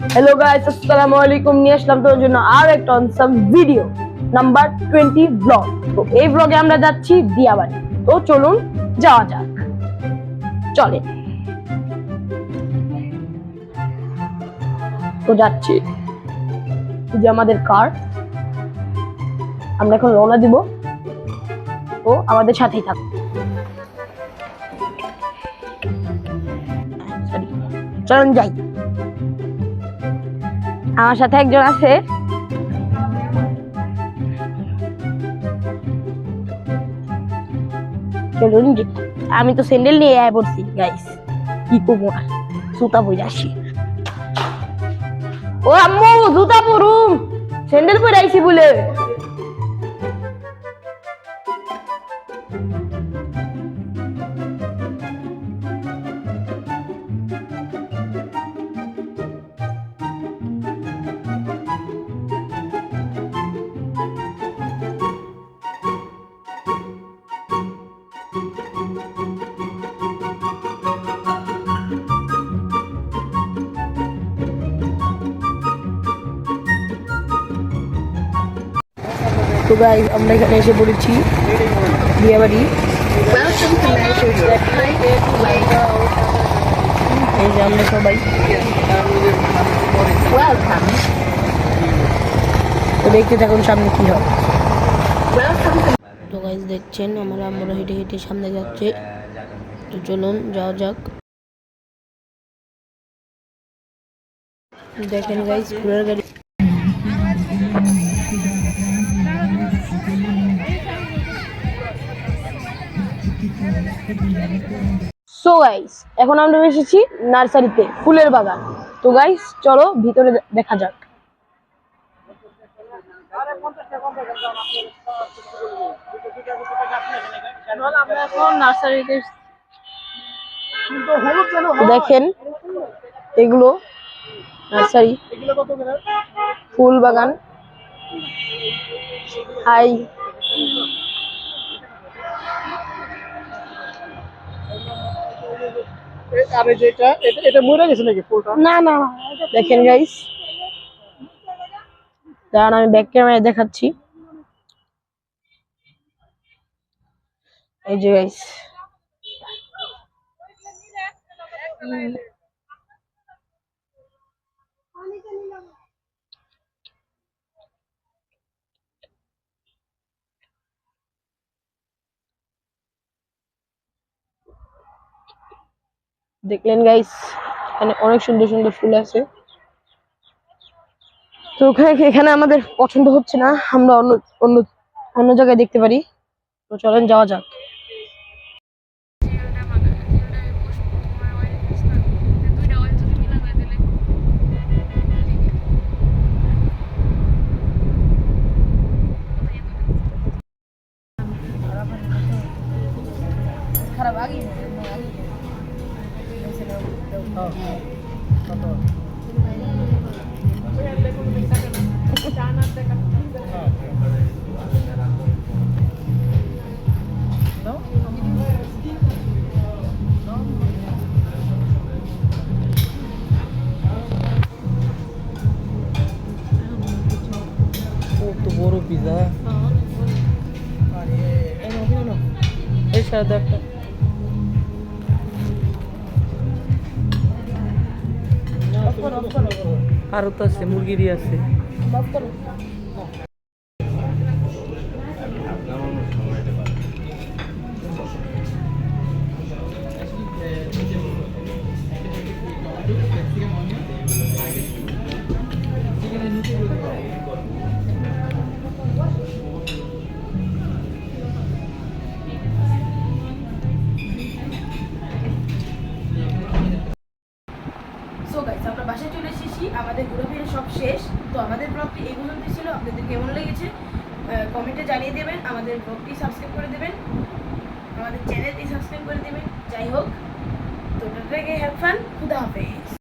Hello guys আসসালামু আলাইকুম নিয়ে আসলাম তোর জন্য আর একটা awesome video number twenty blog তো এই ব্লগে আমরা যাচ্ছি দিয়াবাড়ি। তো চলুন যাওয়া যাক। চলে। তো যাচ্ছি। যে আমাদের কার আমরা এখন রওনা দিব। তো আমাদের সাথেই থাকুন চলুন যাই। আমার সাথে একজন আছে। চলুন আমি তো স্যান্ডেল নিয়ে আয় পড়ছি গাইস কি করব আর? জুতা পরে আসি। ও আম্মু, জুতা পরুম। স্যান্ডেল পরে আইছি বলে। তো গাইস আমরা এখানে এসে পড়েছি। বিয়েবাড়ি. এই যে আমরা সবাই. তো দেখতে থাকুন সামনে কি হয়। তো গাইস দেখছেন আমরা আমরা হেঁটে হেঁটে সামনে যাচ্ছে। তো চলুন যাওয়া যাক। দেখেন গাইস ঘোড়ার গাড়ি। সো গাইস এখন আমরা এসেছি নার্সারিতে, ফুলের বাগান। তো গাইস চলো ভিতরে দেখা যাক। দেখেন, এগুলো নার্সারি, ফুল বাগান। হাই আর এই যে এটা এটা এটা মরে গেছে নাকি ফুলটা? না না দেখেন গাইস দাঁড়ান আমি ব্যাক ক্যামেরায় দেখাচ্ছি। এই যে গাইস দেখলেন গাইস এখানে অনেক সুন্দর সুন্দর ফুল আছে। তো ওখানে এখানে আমাদের পছন্দ হচ্ছে না। আমরা অন্য অন্য অন্য জায়গায় দেখতে পারি। তো চলেন, যাওয়া যাক। কত বড় পিজা আরে এই সাদা একটা। আরও তো আছে মুরগিরই আছে। আমাদের ঘোরাফেরা সব শেষ। তো আমাদের ব্লগটি এই পর্যন্ত ছিল। আপনাদের কেমন লেগেছে কমেন্টে জানিয়ে দেবেন। আমাদের ব্লগটি সাবস্ক্রাইব করে দেবেন। আমাদের চ্যানেলটি সাবস্ক্রাইব করে দেবেন। যাই হোক, তো হ্যাভ ফান খুদা হাফেজ।